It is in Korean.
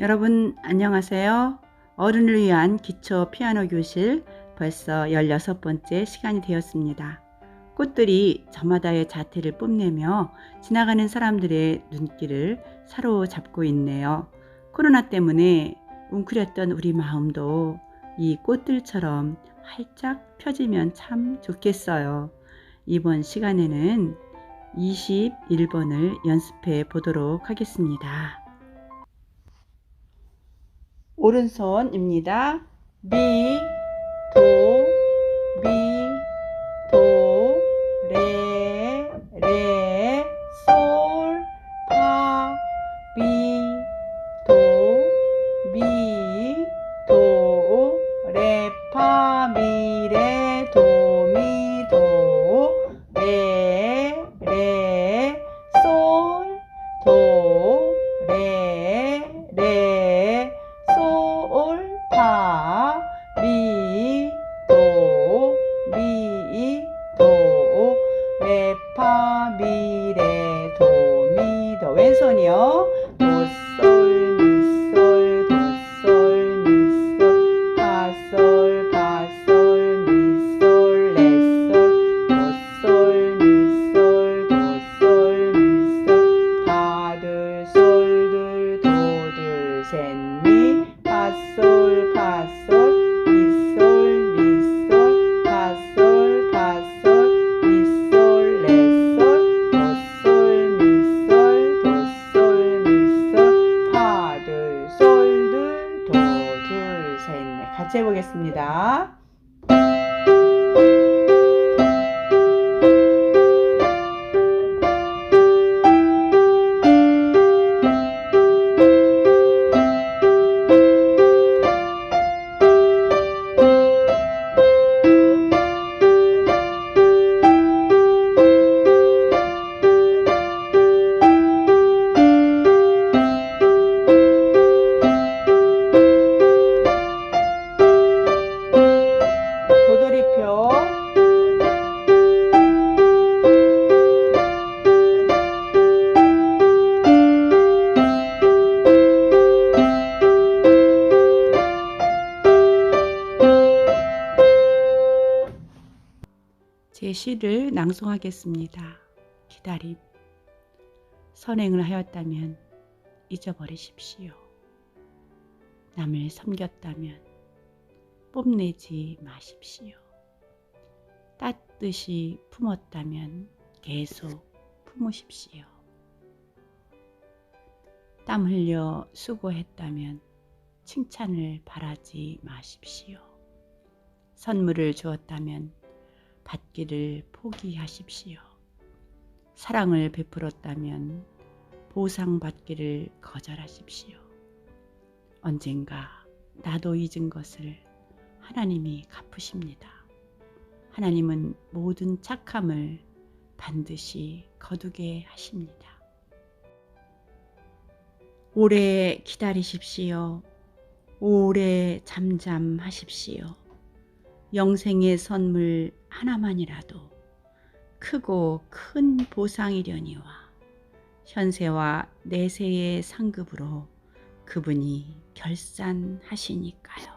여러분 안녕하세요. 어른을 위한 기초 피아노 교실 벌써 16번째 시간이 되었습니다. 꽃들이 저마다의 자태를 뽐내며 지나가는 사람들의 눈길을 사로잡고 있네요. 코로나 때문에 웅크렸던 우리 마음도 이 꽃들처럼 활짝 펴지면 참 좋겠어요. 이번 시간에는 21번을 연습해 보도록 하겠습니다. 오른손입니다. 미, 도, 미, 도, 레, 레, 솔, 파, 미, 도, 미, 도, 레, 파, 미, 미, 도. 왼손이요. 도, 솔, 해보겠습니다. 제 시를 낭송하겠습니다. 기다림. 선행을 하였다면 잊어버리십시오. 남을 섬겼다면 뽐내지 마십시오. 따뜻이 품었다면 계속 품으십시오. 땀 흘려 수고했다면 칭찬을 바라지 마십시오. 선물을 주었다면 받기를 포기하십시오. 사랑을 베풀었다면 보상받기를 거절하십시오. 언젠가 나도 잊은 것을 하나님이 갚으십니다. 하나님은 모든 착함을 반드시 거두게 하십니다. 오래 기다리십시오. 오래 잠잠하십시오. 영생의 선물 하나만이라도 크고 큰 보상이려니와 현세와 내세의 상급으로 그분이 결산하시니까요.